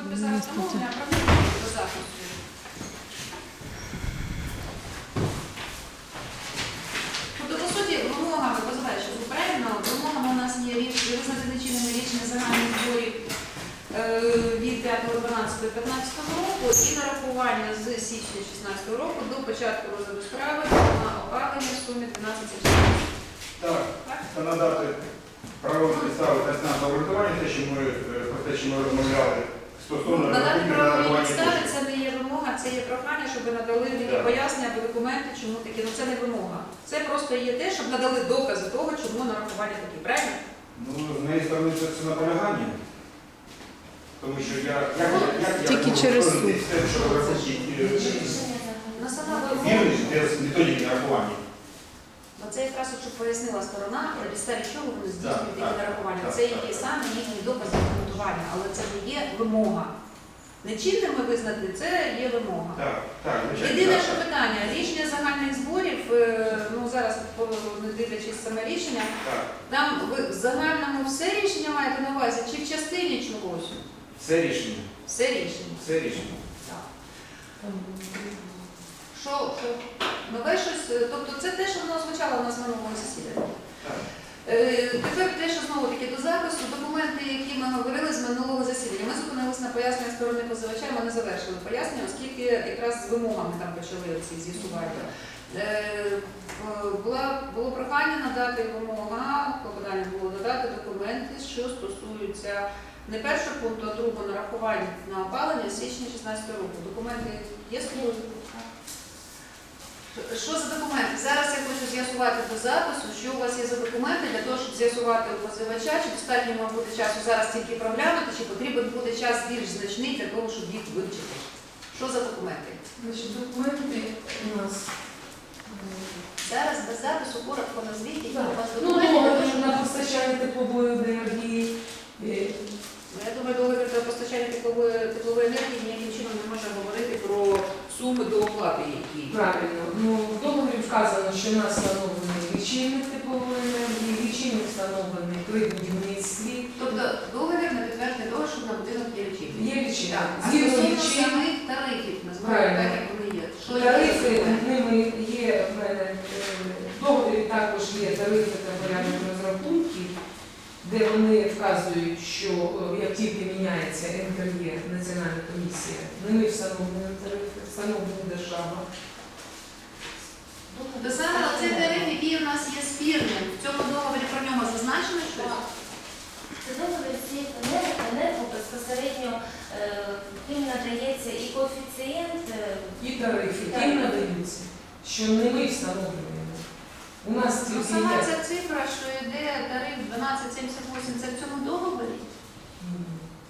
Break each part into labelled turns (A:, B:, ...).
A: копію зараз замовлення, а правильно по запису. Тобто, по суті, вимогами, позиваючи попередньо, вимогами у нас є річ визнати нечинними рішення загальних зборів е, від 5.12.15 року і нарахування з січня 16 року до початку розгляду справи на опалення в сумі 12
B: Так, та надати право підстави та знак обґрунтування, те, що ми, е, про те, що ми розмовляли стосовно
A: Надати
B: рахунків
A: право
B: нарахування
A: підстави
B: коштів.
A: це не є вимога, це є прохання, щоб ви надали мені пояснення або документи, чому такі. Ну це не вимога. Це просто є те, щоб надали докази того, чому нарахування такі. Правильно?
B: Ну, з моєї сторони це, це наполягання. Тому що я, як, як, я
C: Тільки
B: можу
C: через
B: в те, що е,
A: На сама
B: без методики нарахування.
A: Бо це якраз от, щоб пояснила сторона, на підставі чого вони здійснюють такі нарахування. Це є саме їхні докази обґрунтування, але це не є вимога. Нечинними визнати це є вимога.
B: Так, так, звичайно.
A: Єдине,
B: так,
A: що
B: так.
A: питання, рішення загальних зборів, е, ну зараз не дивлячись саме рішення,
B: Так,
A: там ви в загальному все рішення маєте на увазі, чи в частині чогось?
B: все рішення,
A: Все рішення.
B: все рішення.
A: Так. Що, що? Нове щось, е, тобто це те, що воно звучало в минулому засіданні.
B: Так.
A: Е, Тепер те, що знову таки до запису, документи, які ми говорили з минулого засідання. Ми зупинилися на пояснення сторони позивача, ми не завершили пояснення, оскільки якраз з вимогами там почали ці з'ясувати. Е, е, було прохання надати вимога, клопотання було додати документи, що стосуються не першого пункту, а другого нарахування на опалення січня 16 року. Документи є слово? Що за документи? Зараз я хочу з'ясувати до запису, що у вас є за документи для того, щоб з'ясувати у позивача, чи достатньо вам буде часу зараз тільки проглянути, чи потрібен буде час більш значний для того, щоб їх вивчити. Що за документи?
C: Значить, документи у нас.
A: Зараз без запису коротко назвіть, які у вас
C: Ну, договір на постачання теплової енергії. е,
A: Ну, Я думаю, договір про постачання теплової, теплової енергії ніяким чином не може говорити про суми до оплати, які.
C: Правильно. Ну, в договорі вказано, що у нас встановлений лічильник теплової енергії, лічильник встановлений при будівництві.
A: Тобто договір на підтвердження того, що на будинок є лічильник.
C: Є лічильник.
A: Так, а
C: Згідно
A: стосовно
C: лічильника,
A: самих тарифів, називаємо
C: Правильно.
A: так, як вони є. Що є
C: тарифи ними є в мене е, в договорі також є тарифи та порядок розрахунків, де вони вказують, що е, як тільки міняється НКЄ, Національна комісія, ними встановлені тарифи, встановлені держава.
A: То саме цей тариф, який у нас є спірним, в цьому договорі про нього зазначено щось?
D: Це договір всіх енерго, безпосередньо е, їм надається і коефіцієнт. е,
C: І тарифи їм надаються, що не ми встановлюємо. У нас
A: Ну,
C: тільки
A: сама
C: є.
A: ця цифра, що йде тариф 1278, це в цьому договорі?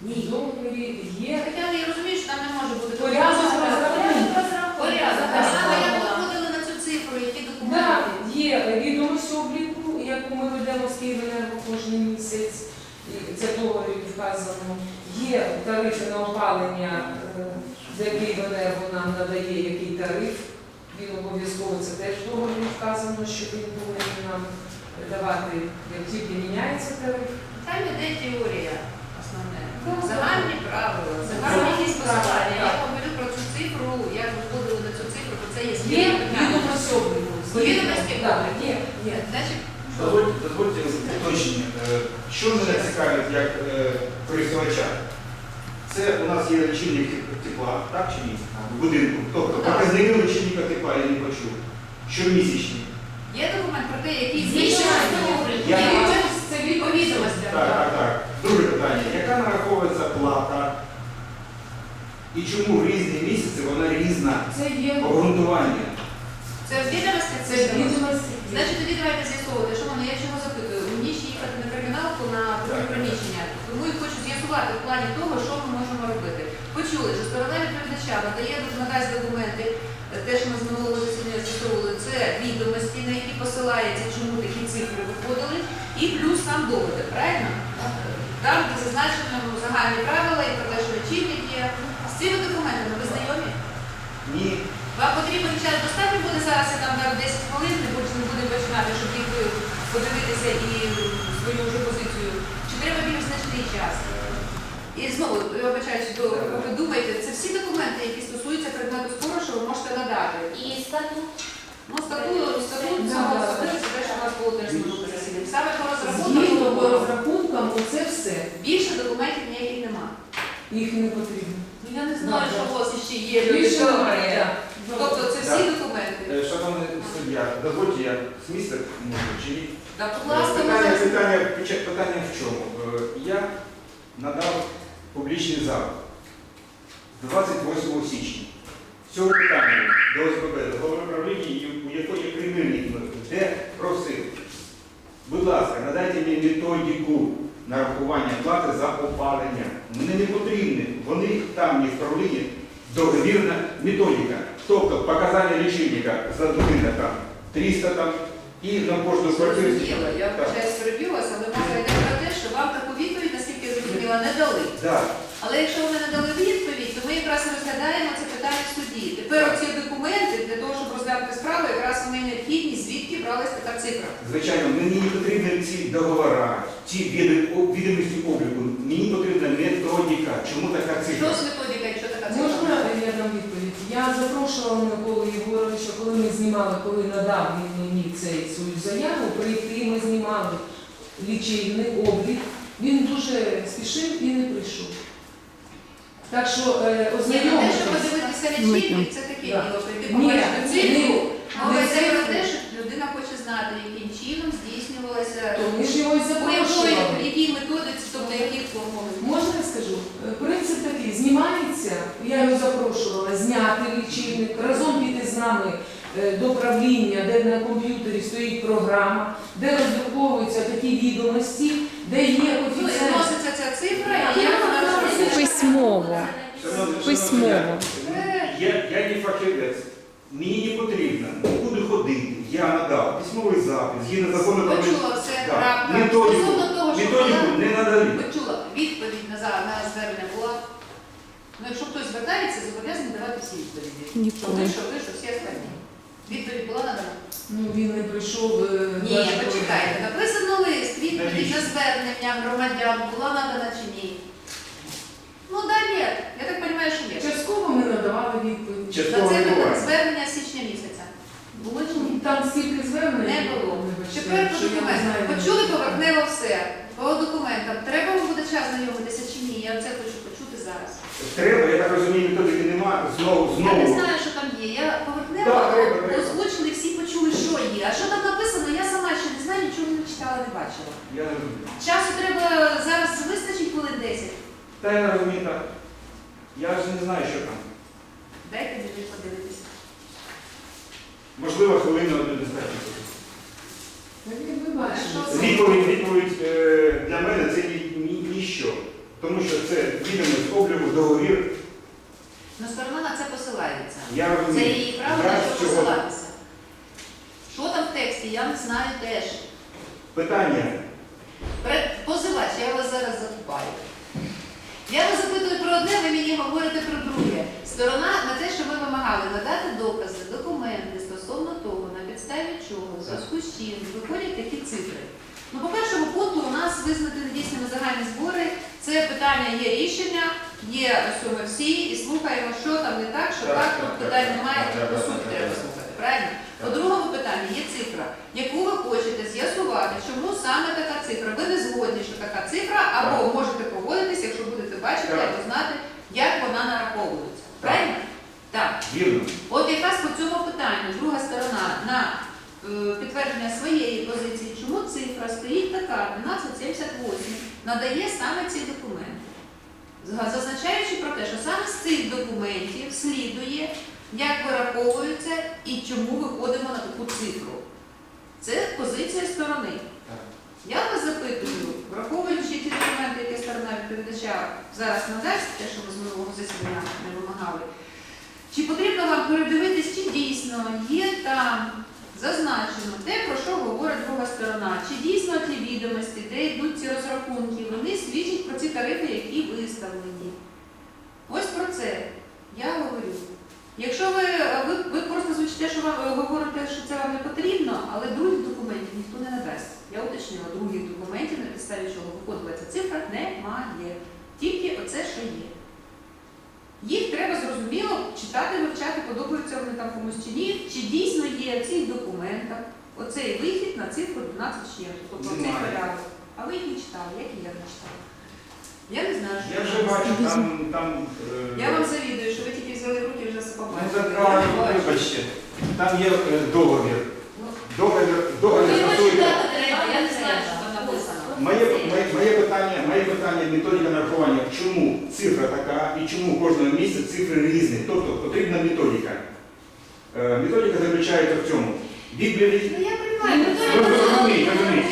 C: Ні. В договорі є
A: Хоча я розумію, що там не може бути
C: Порядок розрахунку.
A: Порядок.
D: Так.
A: саме як ви виходили на цю цифру, які
C: Да, є відомості обліку, яку ми ведемо з Київенерго кожен місяць, і це в договорі вказано. Є тарифи на опалення, е, де Київенерго нам надає який тариф. Він обов'язково це теж в договорі вказано, що він повинен нам давати, як тільки міняється тариф.
A: Там іде теорія основне.
C: Так.
A: Загальні правила, загальні якісь посилання. Я говорю про цю цифру, як виходили на цю цифру, бо це є
C: Є
A: спільне питання.
C: відомості є, є.
B: Дозвольте, дозвольте уточнення. Е, Що мене цікавить як е, користувача? Це у нас є лічильник тепла, так чи ні? В будинку. Тобто показники лічильника тепла я не почув. Щомісячні.
A: є документ про те, який.
B: Я-
C: Це
A: відомості.
B: Так, так, так. Друге питання. Яка нараховується плата? І чому в різні місяці вона різна
C: Це є
B: обґрунтування?
A: Це відомості,
C: це
A: це відомості. Значить, тоді давайте з'ясовувати, що мене, я чого запитую. Мені ще їхати на криміналку на друге приміщення. Тому і хочу з'ясувати в плані того, що ми можемо робити. Почули, що сторона відповідача надає надасть документи, те, що ми з минулого засідання з'ясовували, це відомості, на які посилається, чому такі цифри виходили, і плюс сам доводи, правильно? Там, де зазначено загальні правила і про те, що лічильник є. З цими документами ви знайомі?
B: Ні.
A: Вам потрібен час достатньо буде зараз, я там дам 10 хвилин, не будемо не будемо починати, щоб їх подивитися і свою вже позицію. Чи треба більш значний час? І знову, я вибачаюсь, до ви думаєте, це всі документи, які стосуються предмету спору, що ви можете надати.
D: І статут.
A: Ну, статут, статут це те, що у нас було теж засідання. Саме по
C: Згідно по розрахункам, оце все.
A: більше документів ніяких нема.
C: Їх не потрібно.
A: Ну я не знаю, що у вас ще є люди,
C: Більше
A: що
C: немає.
A: говорять. Тобто це всі документи.
B: Е, Шановний суддя, дозвольте я з місця можу чи ні?
A: Так, будь ласка,
B: Питання, питання, питання в чому? Е, Я надав публічний запит 28 січня. Цього питання до до голови управління, у якої є кримінальний де просив. Будь ласка, надайте мені методику нарахування плати за опалення. Мені не потрібні. Вони там є в правлінні договірна методика. Тобто показання лічильника за годину там 300 там і на кожну квартиру.
A: Я переб'ю вас, але мова наскільки не дали.
B: Да.
A: Але якщо ви не дали відповідь, то ми якраз розглядаємо це питання в суді. Тепер оці документи для того, щоб розглянути справу, якраз вони необхідні, звідки бралась така цифра.
B: Звичайно, мені не потрібні ці договори, ці відомості обліку. Мені потрібна методика. Чому така цифра?
A: Що з методика, якщо така цифра?
C: Можна я дам відповідь? Я запрошувала Миколу Єгоровича, коли ми знімали, коли надав він мені цей свою заяву, прийти ми знімали лічильник, облік. Він дуже спішив і не прийшов. Так що е,
A: Ні, ну те, що
C: ознайомитись.
A: подивитися лічильник, це таке
C: Да.
A: діло. Прийти
C: Ні,
A: побачити
C: ні,
A: цифру. Мова
C: не
A: йде про те, що людина хоче знати, яким чином здійснювалася,
C: То ми ж його і
A: якої,
C: запрошували.
A: якій методиці, тобто яких формул.
C: Можна я скажу? Е, Принцип такий, знімається, я його запрошувала, зняти лічильник, разом піти з нами е, до правління, де на комп'ютері стоїть програма, де роздруковуються такі відомості, де є
A: Ну,
C: офіцер.
A: вноситься ця цифра, і як вона.
E: Письмово. Письмово.
B: Я, я не фахівець. Мені не потрібно, нікуди ходити. Я надав письмовий запит, згідно закону про
A: Почула все,
B: Да.
A: крапка.
B: Методику,
A: Стосовно того, що
B: методику не надали.
A: Почула, відповідь на, за- на звернення була. Ну, якщо хтось звертається, зобов'язаний давати всі відповіді. Що
E: Ніколи.
A: що ви, що всі остальні. Відповідь була надана?
C: Ну він не прийшов. е,
A: Ні,
C: коли-
A: почекайте. Написано
B: Навіщо?
A: звернення громадян була надана чи ні? Ну, да, ні. Я так розумію, що ні.
C: Частково ми надавали відповідь.
B: Частково.
A: Це
B: не буває.
A: звернення січня місяця. Було чи ні?
C: Там стільки звернень
A: Не було. Тепер по документам. Почули поверхнево все. По документам. Треба вам буде час знайомитися чи ні? Я це хочу почути зараз.
B: Треба, я так розумію, методики нема. Знову,
A: Я не знаю, що там є. Я поверхнево
B: Так, треба, треба.
A: озвучили, всі почули, що є. А що там написано, я сама ще не знаю, нічого не читала, не бачила.
B: Я не розумію.
A: Часу треба зараз вистачить хвилин 10.
B: Та я не розумію так. Я ж не знаю, що там.
A: Дайте мені подивитися.
B: Можливо, хвилину одну достатньо. Відповідь, відповідь е, для мене це ні, ні, ніщо. Тому що це відомість обліку, договір.
A: Ну, сторона на це посилається.
B: Я
A: Це
B: розумію.
A: її право на що
B: цього-
A: посилатися. Що там в тексті, я не знаю теж.
B: Питання.
A: Позивач, я вас зараз закупаю. Я вас запитую про одне, ви мені говорите про друге. Сторона на те, що ми вимагали надати докази, документи стосовно того, на підставі чого, в зв'язку з чим виходять такі цифри. Ну, по першому пункту у нас визнати недійсними загальні збори. Це питання є рішення, є ми всі і слухаємо, що там не так, що
B: Так,
A: тут питань немає, по суті треба слухати. Правильно? По другому питанню є цифра, яку ви хочете з'ясувати, чому саме така цифра. Ви не згодні, що така цифра, або можете погодитись, якщо будете бачити або знати, як вона нараховується. Правильно? Так.
B: Вірно.
A: От якраз по цьому питанню друга сторона на е, підтвердження своєї позиції, чому цифра стоїть така 1278, надає саме ці документи. Зазначаючи про те, що саме з цих документів як вираховується і чому виходимо на таку цифру. Це позиція сторони. Я вас запитую, враховуючи ті документи, які сторона відповідача зараз надасть, те, що ми з минулого засідання не вимагали, чи потрібно вам передивитись, чи дійсно є там зазначено те, про що говорить друга сторона, чи дійсно ті відомості, де йдуть ці розрахунки, вони свідчать про ці тарифи, які виставлені. Ось про це я говорю. Якщо ви, ви, ви просто звучите, що вам ви говорите, що це вам не потрібно, але других документів ніхто не надасть. Я уточнила, других документів, на підставі чого ця цифра, немає. Тільки оце, що є. Їх треба зрозуміло читати, вивчати, подобаються вони там комусь чи ні, чи дійсно є в цих документах оцей вихід на цифру 12 з чим, тобто цей порядок. А ви їх не читали, як і я не читала. Я не знаю, що
B: Я вже бачу, там, там е,
A: Я вам завідую, що ви тільки взяли руки і вже все
B: Ну, так, вибачте, там є е, договір.
A: Ну,
B: Договір, договір
D: його
B: стосується.
D: я не знаю, що там написано.
B: Моє, моє, моє питання, моє питання методика нарахування. Чому цифра така і чому кожного місяця цифри різні? Тобто потрібна методика. Е, методика заключається в цьому. Відповідь
A: Ну я розумію, ну,
B: Ви розумієте, розумієте.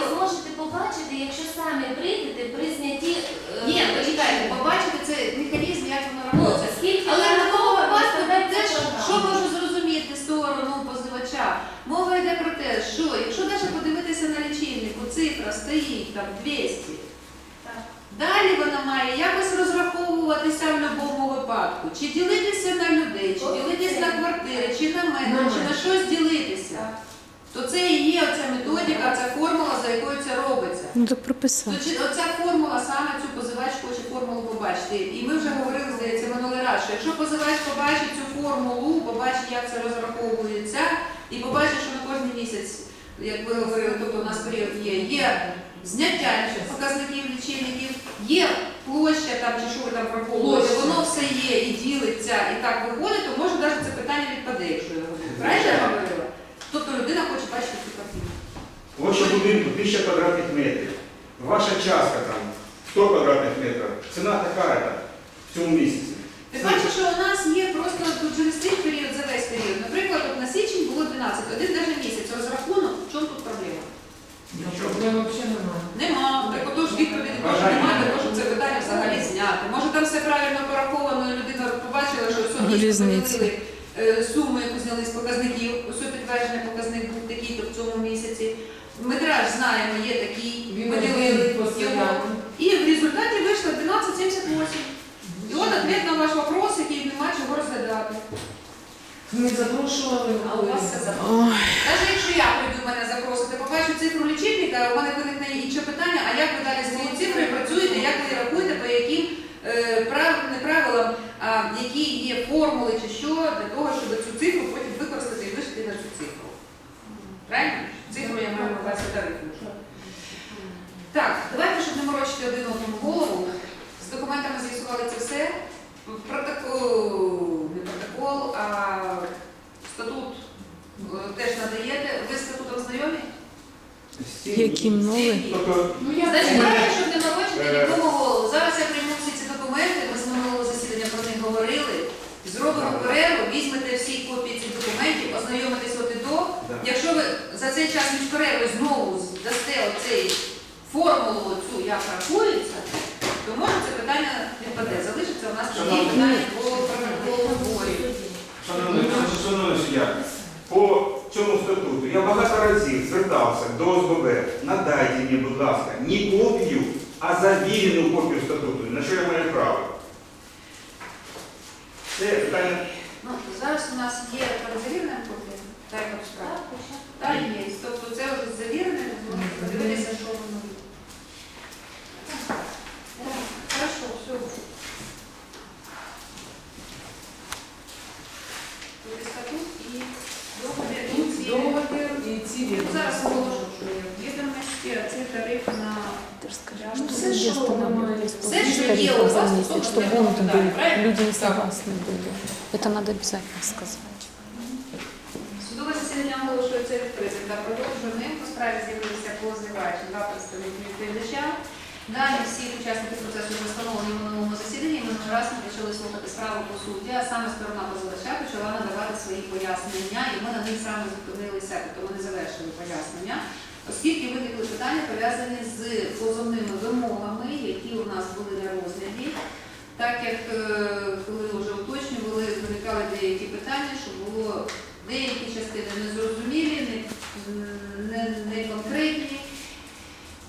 D: Ви зможете побачити, якщо самі прийдете при знятті... е,
A: Ні, почекайте, побачити це механізм, як воно
D: Ну,
A: робиться.
D: скільки
A: Але на того
D: нараховано,
A: випадку
D: складається
A: теж,
D: програма.
A: що можу зрозуміти сторону позивача. Мова йде про те, що якщо навіть подивитися на лічильнику, цифра стоїть там 200, далі вона має якось розраховуватися в будь-якому випадку. Чи ділитися на людей, чи ділитися на квартири, чи на
C: На
A: чи на щось ділитися. То це і є оця методика, ця формула, за якою це робиться.
E: Ну так прописати.
A: Оця формула саме цю позивач хоче формулу побачити. І ми вже говорили, здається, минулий раз, що якщо позивач побачить цю формулу, побачить, як це розраховується, і побачить, що на кожен місяць, як ви говорили, тобто у нас період є, є зняття показників лічильників, є площа там чи що ви там враховуєте,
C: Площа.
A: воно все є і ділиться, і так виходить, то може навіть це питання відпаде, якщо я говорю. Правильно я говорила? Тобто людина хоче бачити цю картину.
B: Площа будинку 1000 квадратних метрів. Ваша частка там 100 квадратних метрів. Ціна така в цьому місяці.
A: Ти бачиш, що у нас є просто через цей період, за весь період. Наприклад, от на січень було 12, один навіть місяць розрахунок, в чому тут проблема?
C: Проблем взагалі немає.
A: Нема. Так отож відповіді теж
B: Бажання
A: немає, тому що це питання взагалі зняти. Може там все правильно пораховано, і людина побачила, що все поділили е, яку зняли з показників, усе підтверджений показник був такий, то в цьому місяці. Метраж знаємо, є такий,
C: Він
A: поділили
C: один
A: його.
C: постійно.
A: І в результаті вийшло 12,78. І от ответ на ваш вопрос, який нема розглядати.
C: Ми запрошували.
A: А у вас Навіть якщо я прийду мене запросити, побачу цифру лічильника, у мене виникне інше питання, а як ви далі з цією цифрою працюєте, як ви рахуєте, по яким е, прав, не правилам, а які є формули чи що, для того, щоб цю цифру потім використати і вишити на цю цифру. Правильно? Цифру я маю на увазі тарифну. Так, давайте, щоб не морочити один одному голову. З документами з'ясували це все. Протокол, не протокол, а статут е, теж надаєте. Ви з статутом знайомі?
B: Всі? Тобто,
C: Ну, я
A: Значить, давайте, щоб не
B: Е.
A: нікому голову. Зараз я прийму всі ці документи, ми з минулого засідання про них говорили. Зробимо перерву, візьмете всі копії цих документів, ознайомитесь от і до.
B: да.
A: Якщо ви за цей час між перервою знову дасте оцей формулу цю, як рахується, то може це питання відпаде. Залишиться у нас тоді питання по протоколу.
B: Шановний, шановний суддя, по цьому статуту я багато разів звертався до ОСББ. Надайте мені, будь ласка, не копію, а завірену копію статуту, на що я маю право. Це питання.
A: Ну, зараз у нас є перезавірена копія. Так, почекай.
D: Так.
A: Так, є. Тобто це вже завірене, подивитися, що воно є. Так, Хорошо, все. Тут і статут, і договір, і ці.
C: Договір і ці
A: Ну, Зараз
C: відомості.
A: оголошу, що є відомості, а це тариф на...
E: ты расскажи,
A: Ну,
E: что
C: все,
E: люди
C: что
E: останавливались
A: Все,
E: после
A: что
E: тарифа
A: дело у
E: за
A: вас,
E: месяц,
A: то,
E: что
A: что
E: бунт
A: дело,
E: был,
A: да, правильно?
E: люди не согласны были. Это надо обязательно сказать.
A: Судове засідання оголошується відкритим та продовженим. По справі з'явилися позивач, два представники відповідача. Далі всі учасники процесу вже встановлені в минулому засіданні. Минулий раз ми почали слухати справу по суді, а саме сторона позивача почала надавати свої пояснення, і ми на них саме зупинилися, тобто ми не завершили пояснення, оскільки виникли питання пов'язані з позовними вимогами, які у нас були на розгляді. Так як е, коли вже уточнювали, виникали деякі питання, що було деякі частини не, не, не конкретні.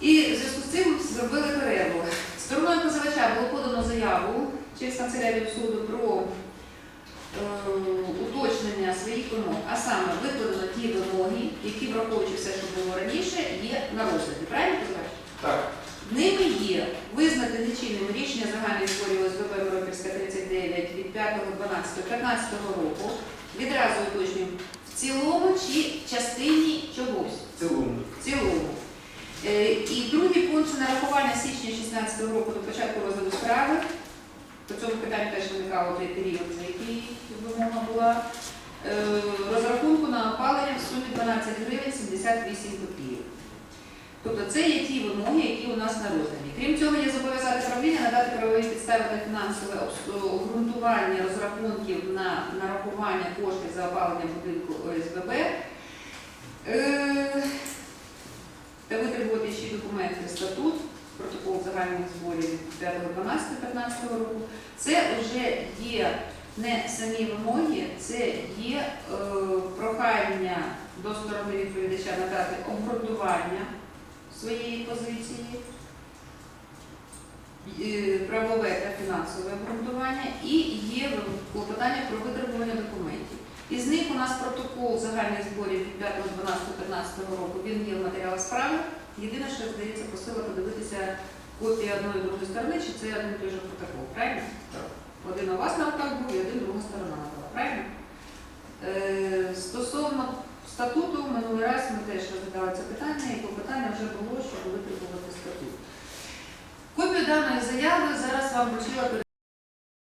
A: І в зв'язку з цим зробили перерву. Стороною позивача було подано заяву через канцелярію суду про е, уточнення своїх вимог, а саме виконано ті вимоги, які, враховуючи все, що було раніше, є на розгляді. Правильно позивач?
B: Так.
A: Ними є нечинним рішення загальних зборів ОСББ Миропільська 39 від 5.12.15 року. Відразу уточнюємо, в цілому чи частині чогось.
B: В цілому.
A: В цілому. Е, І другий пункт це нарахування січня 2016 року до початку розгляду справи. По цьому питанню теж виникало той період, за який вимога була. Е, Розрахунку на опалення в сумі 12 гривень 78 копійок. Тобто це є ті вимоги, які у нас на. Крім цього, є зобов'язати правління надати правові підстави та фінансове обґрунтування розрахунків на нарахування коштів за опалення будинку ОСББ. Е, та витребувати ще документи статут, протокол загальних зборів від 5.12.15 року. Це вже є не самі вимоги, це є е, прохання до сторони відповідача надати обґрунтування своєї позиції, е, правове та фінансове обґрунтування і є клопотання про витребування документів. Із них у нас протокол загальних зборів від 5.12.15 року, він є в матеріалах справи. Єдине, що здається, просила подивитися копія одної і другої сторони, чи це один і той же протокол, правильно? Один у вас на руках був і один друга сторона була, правильно? Е, стосовно статуту, минулий раз ми теж розглядали це питання, і клопотання вже було, щоб витребувати статут. Копію даної заяви зараз вам вручила